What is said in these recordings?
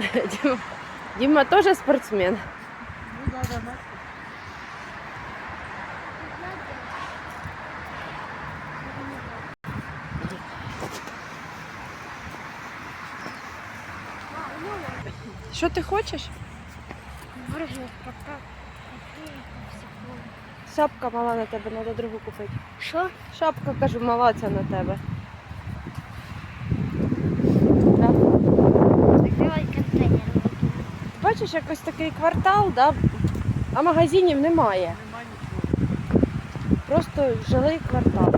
Діма, Діма теж спортсмен. Ну, надо знать. Що ти хочеш? Бургер, пока. Шапка мала на тебе, треба другу купити. Що? Шапка, кажу, мала ця на тебе. Да. Давай контейнер викину. Бачиш, якось такий квартал, да? а магазинів немає. Нема нічого. Просто жилий квартал.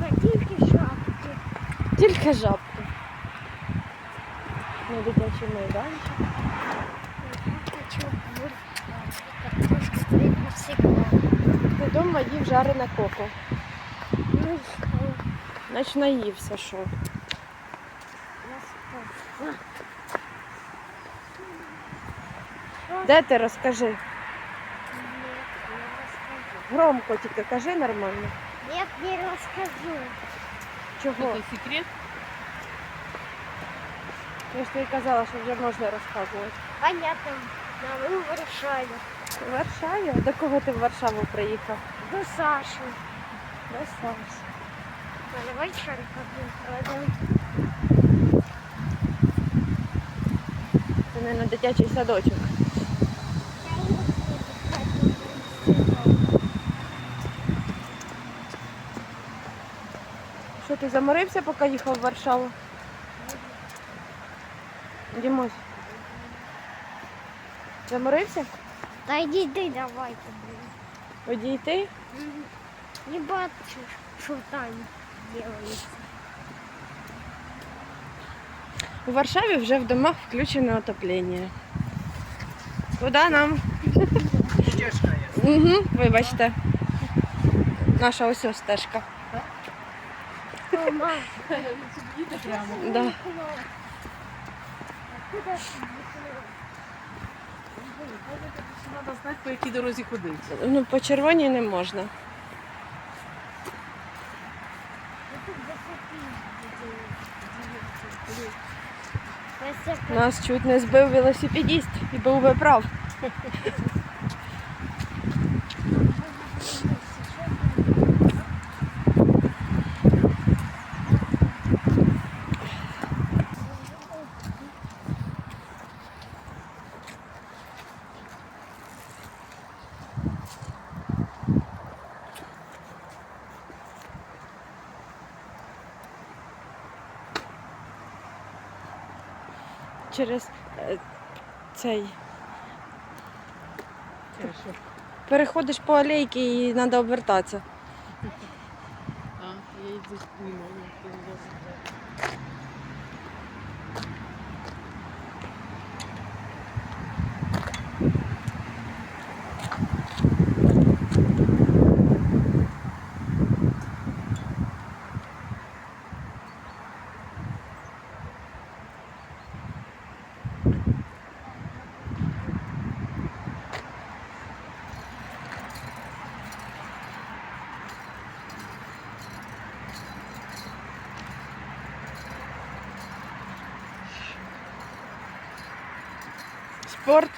Та тільки шапки. Тільки жабки. На дитячий майданчик. Ти вдома їв жарене коко. Ну? Значить наївся, що. Я. Де ти розкажи? Нет, не расскажу. Громко тільки кажи нормально. Нет, не расскажу. Чого? Это секрет? Я ж тобі казала, що вже можна розказувати. Понятно. На мы в Варшаве. В Варшаві? До кого ти в Варшаву приїхав? До Саши. До Саші. А давай шарик один. Це на дитячий садочок. Що ти заморився, поки їхав в Варшаву? Дімось. Заморився? Да иди ты давай блин. Одійти? Не бачишь, что там делается. У Варшаві вже в домах включено отоплення. Куди нам? Угу, вибачте. Наша ось ось стежка. Да. Надо знати, по якій дорозі ходити. Ну, по червоній не можна. Нас чуть не збив велосипедист і був би прав. Через е, цей. Хорошо. Переходиш по алейці і треба обертатися. А, я здесь не не знаю. Спорт.